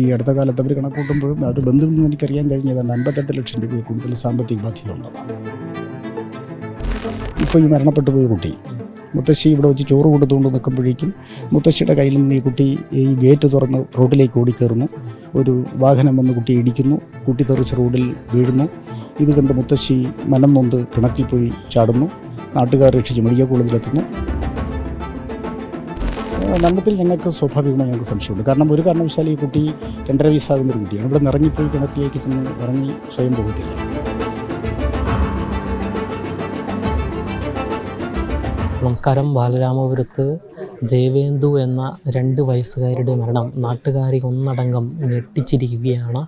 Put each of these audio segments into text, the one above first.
ഈ അടുത്ത കാലത്ത് അവർ കണക്കൂട്ടുമ്പോഴും അവർ ബന്ധുവിൽ നിന്ന് എനിക്കറിയാൻ കഴിഞ്ഞതാണ് അൻപത്തെട്ട് ലക്ഷം രൂപയിൽ കൂടുതൽ സാമ്പത്തിക ബാധ്യത ഉള്ളതാണ്. ഇപ്പോൾ ഈ മരണപ്പെട്ടു പോയ കുട്ടി മുത്തശ്ശി ഇവിടെ വെച്ച് ചോറ് കൊടുത്തുകൊണ്ട് നിൽക്കുമ്പോഴേക്കും മുത്തശ്ശിയുടെ കയ്യിൽ നിന്ന് ഈ കുട്ടി ഈ ഗേറ്റ് തുറന്ന് റോഡിലേക്ക് ഓടിക്കയറുന്നു. ഒരു വാഹനം വന്ന് കുട്ടി ഇടിക്കുന്നു. കുട്ടി തെറിച്ച് റോഡിൽ വീഴുന്നു. ഇത് കണ്ട് മുത്തശ്ശി മനം നൊന്ത് കിണറ്റിൽ പോയി ചാടുന്നു. നാട്ടുകാർ രക്ഷിച്ച് മെഡിക്കൽ കോളേജിലെത്തുന്നു. മരണത്തിൽ ഞങ്ങൾക്ക് സ്വാഭാവികമായി ഞങ്ങൾക്ക് സംശയമുണ്ട്. കാരണം ഒരു കാരണവശാലും ഈ കുട്ടി രണ്ടര വയസ്സാകുന്ന ഒരു കുട്ടിയാണ്. ഇവിടെ നിറങ്ങിപ്പോയി കിണറ്റിലേക്ക് ചെന്ന് ഇറങ്ങി സ്വയം പോകത്തില്ല. നമസ്കാരം. ബാലരാമപുരത്ത് ദേവേന്ദു എന്ന രണ്ട് വയസ്സുകാരുടെ മരണം നാട്ടുകാരെ ഒന്നടങ്കം ഞെട്ടിച്ചിരിക്കുകയാണ്.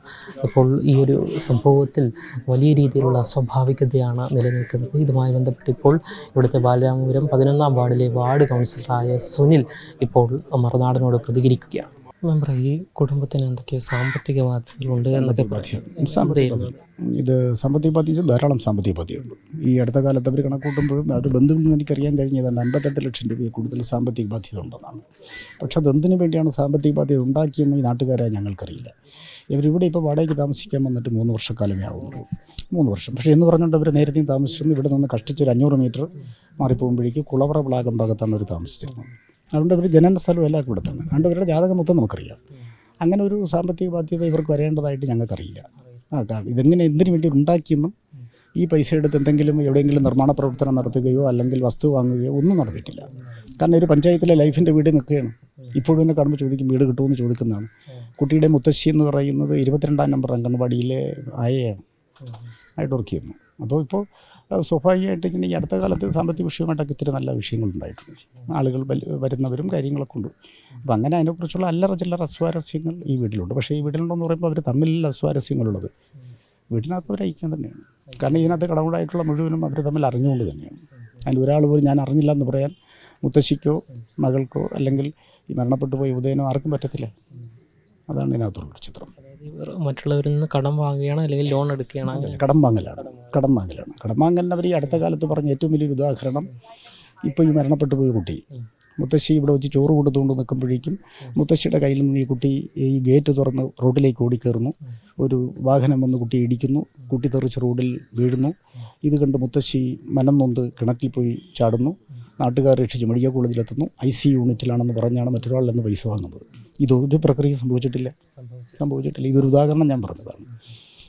അപ്പോൾ ഈ ഒരു സംഭവത്തിൽ വലിയ രീതിയിലുള്ള അസ്വാഭാവികതയാണ് നിലനിൽക്കുന്നത്. ഇതുമായി ബന്ധപ്പെട്ട് ഇപ്പോൾ ഇവിടുത്തെ ബാലരാമപുരം പതിനൊന്നാം വാർഡിലെ വാർഡ് കൗൺസിലറായ സുനിൽ ഇപ്പോൾ മറുനാടനോട് പ്രതികരിക്കുകയാണ്. മെമ്പർ ഈ കുടുംബത്തിന് എന്തൊക്കെയോ സാമ്പത്തിക ബാധ്യതകളുണ്ട് എന്നൊക്കെ സാമ്പത്തിക. ഇത് സാമ്പത്തിക ബാധ്യത ധാരാളം സാമ്പത്തിക ബാധ്യതയുണ്ട് ഈ അടുത്ത കാലത്ത് അവർ കണക്കൂട്ടുമ്പോഴും അവർ ബന്ധുവിൽ നിന്ന് എനിക്കറിയാൻ കഴിഞ്ഞതാണ് അൻപത്തെട്ട് ലക്ഷം രൂപയെ കൂടുതൽ സാമ്പത്തിക ബാധ്യത ഉണ്ടെന്നാണ്. പക്ഷെ അതെന്തിനു വേണ്ടിയാണ് സാമ്പത്തിക ബാധ്യത ഉണ്ടാക്കിയെന്ന് ഈ നാട്ടുകാരായ ഞങ്ങൾക്കറിയില്ല. ഇവരിവിടെ ഇപ്പോൾ വാടകയ്ക്ക് താമസിക്കാൻ വന്നിട്ട് മൂന്ന് വർഷക്കാലമേ ആവുന്നുള്ളൂ. മൂന്ന് വർഷം. പക്ഷേ എന്ന് പറഞ്ഞുകൊണ്ട് അവർ നേരത്തെയും താമസിച്ചിരുന്നു. ഇവിടെ നിന്ന് കഷ്ടിച്ചൊരു അഞ്ഞൂറ് മീറ്റർ മാറിപ്പോകുമ്പോഴേക്ക് കുളവറ പ്ലാകം ഭാഗത്താണ് അവർ താമസിച്ചിരുന്നത്. അതുകൊണ്ട് അവർ ജനന സ്ഥലം എല്ലാം ഇവിടെ തന്നെ. അതുകൊണ്ട് അവരുടെ ജാതകം മൊത്തം നമുക്കറിയാം. അങ്ങനെ ഒരു സാമ്പത്തിക ബാധ്യത ഇവർക്ക് വരേണ്ടതായിട്ട് ഞങ്ങൾക്കറിയില്ല. ആ കാരണം ഇതെങ്ങനെ എന്തിനു വേണ്ടി ഉണ്ടാക്കിയെന്നും ഈ പൈസ എടുത്ത് എന്തെങ്കിലും എവിടെയെങ്കിലും നിർമ്മാണ പ്രവർത്തനം നടത്തുകയോ അല്ലെങ്കിൽ വസ്തു വാങ്ങുകയോ ഒന്നും നടത്തിയിട്ടില്ല കാരണം ഒരു പഞ്ചായത്തിലെ ലൈഫിന്റെ വീട് നിൽക്കുകയാണ്. ഇപ്പോഴും എന്നെ കാണുമ്പോൾ ചോദിക്കും വീട് കിട്ടുമെന്ന് ചോദിക്കുന്നതാണ്. കുട്ടിയുടെ മുത്തശ്ശി എന്ന് പറയുന്നത് ഇരുപത്തിരണ്ടാം നമ്പർ അംഗൻവാടിയിലെ ആയയാണ്. ആയിട്ട് വർക്ക് ചെയ്യുന്നു. അപ്പോൾ ഇപ്പോൾ സ്വാഭാവികമായിട്ട് ഇങ്ങനെ ഈ അടുത്ത കാലത്ത് സാമ്പത്തിക വിഷയമായിട്ടൊക്കെ ഇത്തിരി നല്ല വിഷയങ്ങളുണ്ടായിട്ടുണ്ട്. ആളുകൾ വരുന്നവരും കാര്യങ്ങളൊക്കെ ഉണ്ട്. അപ്പോൾ അങ്ങനെ അതിനെക്കുറിച്ചുള്ള അല്ലറ ചില്ലറ അസ്വാരസ്യങ്ങൾ ഈ വീട്ടിലുണ്ട്. പക്ഷേ ഈ വീട്ടിലുണ്ടെന്ന് പറയുമ്പോൾ അവർ തമ്മിലല്ല അസ്വാരസ്യങ്ങളുള്ളത് വീട്ടിനകത്ത് അവർ ഐക്യം തന്നെയാണ്. കാരണം ഇതിനകത്ത് കടവുടായിട്ടുള്ള മുഴുവനും അവർ തമ്മിൽ അറിഞ്ഞുകൊണ്ട് തന്നെയാണ്. അതിൽ ഒരാൾ പോലും ഞാൻ അറിഞ്ഞില്ല എന്ന് പറയാൻ മുത്തശ്ശിക്കോ മകൾക്കോ അല്ലെങ്കിൽ ഈ മരണപ്പെട്ടു പോയ ഉദയനോ ആർക്കും പറ്റത്തില്ല. അതാണ് ഇതിനകത്തുള്ള ചിത്രം. മറ്റുള്ളവരിൽ നിന്ന് കടം വാങ്ങുകയാണ് അല്ലെങ്കിൽ ലോൺ എടുക്കുകയാണ് കടം വാങ്ങലാണ്. കടം വാങ്ങലാണ്. കടം അവർ ഈ അടുത്ത കാലത്ത് പറഞ്ഞ ഏറ്റവും വലിയൊരു ഉദാഹരണം ഇപ്പോൾ ഈ മരണപ്പെട്ടു പോയ കുട്ടി. മുത്തശ്ശി ഇവിടെ വെച്ച് ചോറ് കൊടുത്തുകൊണ്ട് നിൽക്കുമ്പോഴേക്കും മുത്തശ്ശിയുടെ കയ്യിൽ നിന്ന് ഈ കുട്ടി ഈ ഗേറ്റ് തുറന്ന് റോഡിലേക്ക് ഓടിക്കയറുന്നു ഒരു വാഹനം വന്ന് കുട്ടി ഇടിക്കുന്നു. കുട്ടി തെറിച്ച് റോഡിൽ വീഴുന്നു. ഇത് കണ്ട് മുത്തശ്ശി മനം നൊന്ത് കിണറ്റിൽ പോയി ചാടുന്നു. നാട്ടുകാർ രക്ഷിച്ച് മെഡിക്കൽ കോളേജിലെത്തുന്നു. ഐ സി യൂണിറ്റിലാണെന്ന് പറഞ്ഞാണ് മറ്റൊരാളിൽ നിന്ന് പൈസ വാങ്ങുന്നത്. ഇതൊരു പ്രക്രിയ സംഭവിച്ചിട്ടില്ല. സംഭവിച്ചിട്ടില്ല. ഇതൊരു ഉദാഹരണം ഞാൻ പറഞ്ഞതാണ്.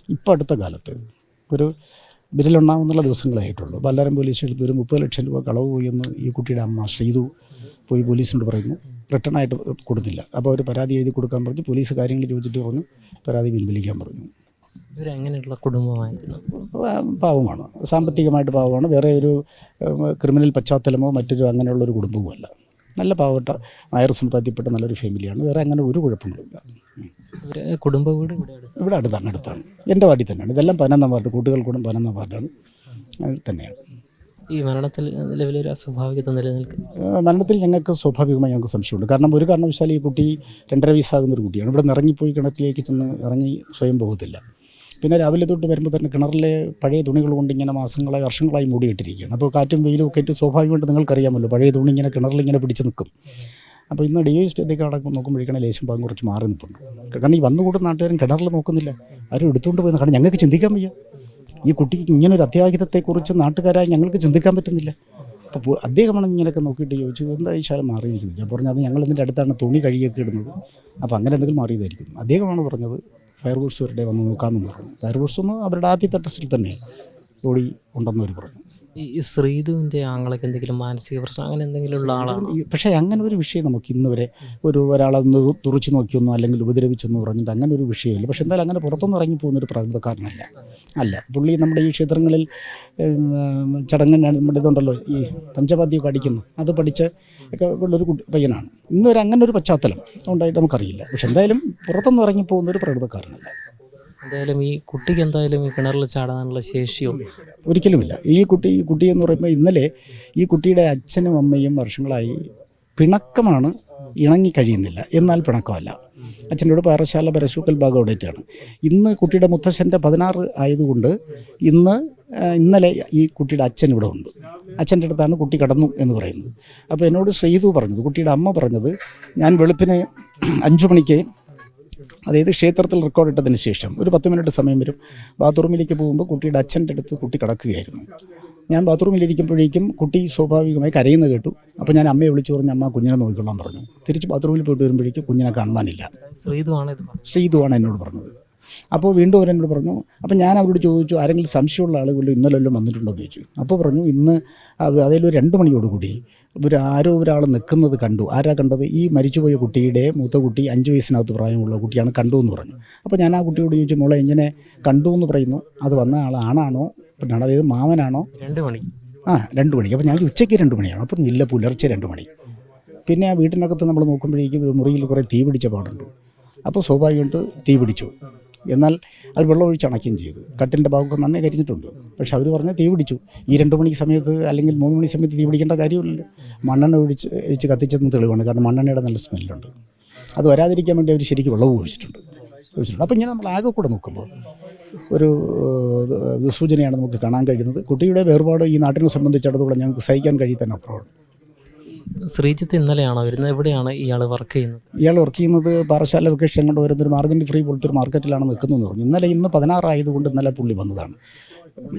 ഇപ്പം അടുത്ത കാലത്ത് ഒരു വിരലുണ്ടാവുന്നുള്ള ദിവസങ്ങളായിട്ടുള്ളൂ. ബല്ലാരം പോലീസ് സ്റ്റേഷനിൽ ഒരു മുപ്പത് ലക്ഷം രൂപ കളവ് പോയി എന്ന് ഈ കുട്ടിയുടെ അമ്മ ശ്രീതു പോയി പോലീസിനോട് പറയുന്നു. റിട്ടേൺ ആയിട്ട് കൊടുത്തില്ല. അപ്പോൾ അവർ പരാതി എഴുതി കൊടുക്കാൻ പറഞ്ഞു. പോലീസ് കാര്യങ്ങൾ ചോദിച്ചിട്ട് പറഞ്ഞു. പരാതി പിൻവലിക്കാൻ പറഞ്ഞു. ഇവരെങ്ങനെയുള്ള കുടുംബമായിരുന്നു? പാവമാണ്. സാമ്പത്തികമായിട്ട് പാവമാണ്. വേറെ ഒരു ക്രിമിനൽ പശ്ചാത്തലമോ മറ്റൊരു അങ്ങനെയുള്ള ഒരു കുടുംബവുമല്ല. നല്ല പാവപ്പെട്ട നായർ സമുദായത്തിൽപ്പെട്ട നല്ലൊരു ഫാമിലിയാണ് വേറെ അങ്ങനെ ഒരു കുഴപ്പങ്ങളില്ല കുടുംബ വീട് ഇവിടെ അടുത്ത്? ഇവിടെ അടുത്താണ് അടുത്താണ് എന്റെ വാർഡിൽ തന്നെയാണ്. ഇതെല്ലാം പതിനൊന്നാം വാർഡ് കൂട്ടുകൾ കൂടും പതിനൊന്നാം വാർഡാണ്. അതിൽ തന്നെയാണ്. ഈ മരണത്തിൽ നിലവിലൊരു അസ്വാഭാവികത നിലനിൽക്കും മരണത്തിൽ ഞങ്ങൾക്ക് സ്വാഭാവികമായി ഞങ്ങൾക്ക് സംശയമുണ്ട്. കാരണം ഒരു കാരണവശാലും ഈ കുട്ടി രണ്ടര വയസ്സാകുന്ന ഒരു കുട്ടിയാണ്. ഇവിടെ നിന്ന് ഇറങ്ങിപ്പോയി കിണറ്റിലേക്ക് ചെന്ന് ഇറങ്ങി സ്വയം പോകത്തില്ല. പിന്നെ രാവിലെ തൊട്ട് വരുമ്പോൾ തന്നെ കിണറിലെ പഴയ തുണികൾ കൊണ്ട് ഇങ്ങനെ മാസങ്ങളായി വർഷങ്ങളായി മൂടിയിട്ടിരിക്കുകയാണ്. അപ്പോൾ കാറ്റും വെയിലും ഒക്കെ ആയിട്ട് സ്വാഭാവികമായിട്ട് നിങ്ങൾക്കറിയാമല്ലോ പഴയ തുണി ഇങ്ങനെ കിണറിൽ ഇങ്ങനെ പിടിച്ച് നിൽക്കും. അപ്പോൾ ഇന്ന് ഡി എസ് പി അതൊക്കെ അടക്കം നോക്കുമ്പോഴേക്കാണ് ലേശം ഭാഗം കുറച്ച് മാറി നിൽപ്പുണ്ട്. കാരണം ഈ വന്നു കൂടുന്ന നാട്ടുകാരും കിണറിൽ നോക്കുന്നില്ല. ആരും എടുത്തുകൊണ്ട് പോയി കാരണം ഞങ്ങൾക്ക് ചിന്തിക്കാൻ വയ്യ. ഈ കുട്ടിക്ക് ഇങ്ങനെ ഒരു അത്യാഹിതത്തെക്കുറിച്ച് നാട്ടുകാരായി ഞങ്ങൾക്ക് ചിന്തിക്കാൻ പറ്റുന്നില്ല. അപ്പോൾ അദ്ദേഹമാണ് ഇങ്ങനെയൊക്കെ നോക്കിയിട്ട് ചോദിച്ചു എന്താ ഈ ശാലം മാറിയിരിക്കുന്നത് ഞാൻ പറഞ്ഞത് ഞങ്ങൾ ഇതിന്റെ അടുത്താണ് തുണി കഴുകിയൊക്കെ ഇടുന്നത്. അപ്പോൾ അങ്ങനെ എന്തെങ്കിലും മാറിയതായിരിക്കും. അദ്ദേഹമാണ് പറഞ്ഞത് ഫയർഫോഴ്സുകാരുടെ വന്ന് നോക്കാമെന്ന് പറഞ്ഞു. ഫയർഫോഴ്സ് ഒന്ന് അവരുടെ ആദ്യത്തെ ടെസ്റ്റിൽ തന്നെ ബോഡി ഉണ്ടെന്ന് അവർ പറഞ്ഞു. ഈ ശ്രീധുവിന്റെ ആങ്ങളൊക്കെ എന്തെങ്കിലും മാനസിക പ്രശ്നം അങ്ങനെ എന്തെങ്കിലും ഉള്ള ആളാണ്? പക്ഷേ അങ്ങനെ ഒരു വിഷയം നമുക്ക് ഇന്ന് വരെ ഒരു ഒരാളൊന്ന് തുറച്ചു നോക്കിയൊന്നോ അല്ലെങ്കിൽ ഉപദ്രവിച്ചൊന്നും പറഞ്ഞിട്ട് അങ്ങനെ ഒരു വിഷയമില്ല. പക്ഷേ എന്തായാലും അങ്ങനെ പുറത്തൊന്നും ഇറങ്ങി പോകുന്ന ഒരു പ്രകൃതക്കാരനല്ല. അല്ല പുള്ളി നമ്മുടെ ഈ ക്ഷേത്രങ്ങളിൽ ചടങ്ങ് നമ്മുടെ ഇതുണ്ടല്ലോ ഈ പഞ്ചവാദ്യമൊക്കെ അടിക്കുന്നു. അത് പഠിച്ച് ഒക്കെ ഉള്ളൊരു കുട്ടി പയ്യനാണ്. ഇന്നൊരു അങ്ങനെ ഒരു പശ്ചാത്തലം ഉണ്ടായിട്ട് നമുക്കറിയില്ല. പക്ഷെ എന്തായാലും പുറത്തൊന്നും ഇറങ്ങി പോകുന്ന ഒരു പ്രകൃതക്കാരനല്ല. എന്തായാലും ഈ കുട്ടിക്ക് എന്തായാലും ഈ കിണറിൽ ചാടാനുള്ള ശേഷിയോ ഒരിക്കലുമില്ല. ഈ കുട്ടി ഈ കുട്ടി എന്ന് പറയുമ്പോൾ ഇന്നലെ ഈ കുട്ടിയുടെ അച്ഛനും അമ്മയും വർഷങ്ങളായി പിണക്കമാണ് ഇണങ്ങി കഴിയുന്നില്ല. എന്നാൽ പിണക്കമല്ല. അച്ഛന്റെ പാറശാല പരശുക്കൽ അവിടേറ്റാണ് ഇന്ന് കുട്ടിയുടെ മുത്തശ്ശന്റെ പതിനാറ് ആയതുകൊണ്ട് ഇന്ന് ഇന്നലെ ഈ കുട്ടിയുടെ അച്ഛൻ ഇവിടെ ഉണ്ട്. അച്ഛന്റെ അടുത്താണ് കുട്ടി കടന്നു എന്ന് പറയുന്നത്. അപ്പോൾ എന്നോട് ശ്രീതു പറഞ്ഞത് കുട്ടിയുടെ അമ്മ പറഞ്ഞത് ഞാൻ വെളുപ്പിന് അഞ്ചു മണിക്ക് അതായത് ക്ഷേത്രത്തിൽ റെക്കോർഡ് ഇട്ടതിന് ശേഷം ഒരു പത്ത് മിനിറ്റ് സമയം വരും. ബാത്റൂമിലേക്ക് പോകുമ്പോൾ കുട്ടിയുടെ അച്ഛന്റെ അടുത്ത് കുട്ടി കിടക്കുകയായിരുന്നു. ഞാൻ ബാത്റൂമിലിരിക്കുമ്പോഴേക്കും കുട്ടി സ്വാഭാവികമായി കരയുന്നത് കേട്ടു. അപ്പോൾ ഞാൻ അമ്മയെ വിളിച്ചു പറഞ്ഞു അമ്മ കുഞ്ഞിനെ നോക്കിക്കൊള്ളാൻ പറഞ്ഞു. തിരിച്ച് ബാത്റൂമിൽ പോയിട്ട് വരുമ്പോഴേക്കും കുഞ്ഞിനെ കാണുവാനില്ല. ശ്രീതുവാണ്. ശ്രീതുവാണ് എന്നോട് പറഞ്ഞത്. അപ്പോൾ വീണ്ടും അവരെന്നോട് പറഞ്ഞു അപ്പോൾ ഞാൻ അവരോട് ചോദിച്ചു ആരെങ്കിലും സംശയമുള്ള ആളുകൾ ഇന്നലെ വല്ലതും വന്നിട്ടുണ്ടോ എന്ന് ചോദിച്ചു. അപ്പോൾ പറഞ്ഞു ഇന്ന് അതിലൊരു രണ്ട് മണിയോടുകൂടി ഒരു ആരോ ഒരാൾ നിൽക്കുന്നത് കണ്ടു. ആരാ കണ്ടത്? ഈ മരിച്ചുപോയ കുട്ടിയുടെ മൂത്ത കുട്ടി അഞ്ച് വയസ്സിനകത്ത് പ്രായമുള്ള കുട്ടിയാണ് കണ്ടു എന്ന് പറഞ്ഞു. അപ്പോൾ ഞാൻ ആ കുട്ടിയോട് ചോദിച്ചു മോളെ എങ്ങനെ കണ്ടു എന്ന് പറയുന്നു? അത് വന്ന ആൾ ആണാണോ? പിന്നെ അതായത് മാമനാണോ? രണ്ട് മണി. ആ രണ്ട് മണി. അപ്പോൾ ഞാൻ ഉച്ചയ്ക്ക് രണ്ട് മണിയാണ്? അപ്പം ഇല്ല പുലർച്ചെ രണ്ട് മണി. പിന്നെ ആ വീട്ടിനകത്ത് നമ്മൾ നോക്കുമ്പോഴേക്കും മുറിയിൽ കുറേ തീ പിടിച്ച പാടുണ്ട്. അപ്പോൾ സ്വാഭാവികമായിട്ട് തീ പിടിച്ചു എന്നാൽ അവർ വെള്ളം ഒഴിച്ച് അണയ്ക്കുകയും ചെയ്തു. കട്ടിന്റെ ഭാഗമൊക്കെ നന്നേ കരിഞ്ഞിട്ടുണ്ട്. പക്ഷെ അവർ പറഞ്ഞ് തീ പിടിച്ചു. ഈ രണ്ട് മണി സമയത്ത് അല്ലെങ്കിൽ മൂന്ന് മണി സമയത്ത് തീ പിടിക്കേണ്ട കാര്യമില്ല മണ്ണെണ്ണ ഒഴിച്ച് ഒഴിച്ച് കത്തിച്ചെന്ന് തെളിവാണ്. കാരണം മണ്ണെണ്ണയുടെ നല്ല സ്മെല്ലുണ്ട്. അത് വരാതിരിക്കാൻ വേണ്ടി അവർ ശരിക്കും വെള്ളവും ഒഴിച്ചിട്ടുണ്ട്. ഒഴിച്ചിട്ടുണ്ട്. അപ്പോൾ ഇങ്ങനെ നമ്മൾ ആകെ കൂടെ നോക്കുമ്പോൾ ഒരു സൂചനയാണ് നമുക്ക് കാണാൻ കഴിയുന്നത്. കുട്ടിയുടെ വേർപാട് ഈ നാട്ടിനെ സംബന്ധിച്ചിടത്തോളം ഞങ്ങൾക്ക് സഹിക്കാൻ കഴിയത്തന്നെ അപ്പുറമാണ് ശ്രീജിത്ത് ഇന്നലെയാണോ വരുന്നത്? എവിടെയാണ് ഇയാൾ വർക്ക് ചെയ്യുന്നത്? ഇയാൾ വർക്ക് ചെയ്യുന്നത് പാറശാല ലൊക്കേഷൻ കൊണ്ട് വരുന്ന ഒരു മാർജിൻ ഫ്രീ പോലത്തെ ഒരു മാർക്കറ്റിലാണ് നിൽക്കുന്നതെന്ന് പറഞ്ഞു. ഇന്നലെ ഇന്ന് പതിനാറായതുകൊണ്ട് ഇന്നലെ പുള്ളി വന്നതാണ്.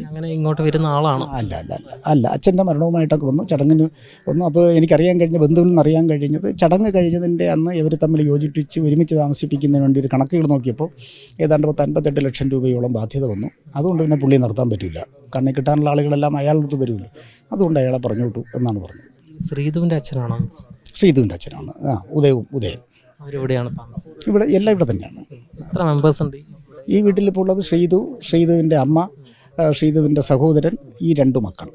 അങ്ങനെ ഇങ്ങോട്ട് വരുന്ന ആളാണ്? അല്ല അല്ല അല്ല അല്ല. അച്ഛന്റെ മരണവുമായിട്ടൊക്കെ വന്നു. ചടങ്ങിന് വന്നു. അപ്പോൾ എനിക്കറിയാൻ കഴിഞ്ഞ ബന്ധുവിൽ നിന്ന് അറിയാൻ കഴിഞ്ഞത് ചടങ്ങ് കഴിഞ്ഞതിന്റെ അന്ന് ഇവർ തമ്മിൽ യോജിപ്പിച്ച് ഒരുമിച്ച് താമസിപ്പിക്കുന്നതിന് വേണ്ടി ഒരു കണക്കുകൾ നോക്കിയപ്പോൾ ഏതാണ്ട് പത്ത് അൻപത്തെട്ട് ലക്ഷം രൂപയോളം ബാധ്യത വന്നു. അതുകൊണ്ട് പിന്നെ പുള്ളി നിർത്താൻ പറ്റില്ല. കണ്ണിൽ കിട്ടാനുള്ള ആളുകളെല്ലാം അയാളുടെ അടുത്ത് വരുമല്ലോ അതുകൊണ്ട് അയാളെ പറഞ്ഞു വിട്ടു എന്നാണ് പറഞ്ഞത്. ശ്രീതുവിന്റെ അച്ഛനാണോ? ശ്രീധുവിന്റെ അച്ഛനാണ്. ആ ഉദയവും ഉദയൻ അവരെവിടെയാണ് താമസം ഇവിടെ എല്ലാം ഇവിടെ തന്നെയാണ്. എത്ര മെമ്പേഴ്സ് ഉണ്ട് ഈ വീട്ടിൽ ഇപ്പോൾ ഉള്ളത് ശ്രീധു ശ്രീധുവിന്റെ അമ്മ ശ്രീധുവിന്റെ സഹോദരൻ ഈ രണ്ടു മക്കൾ.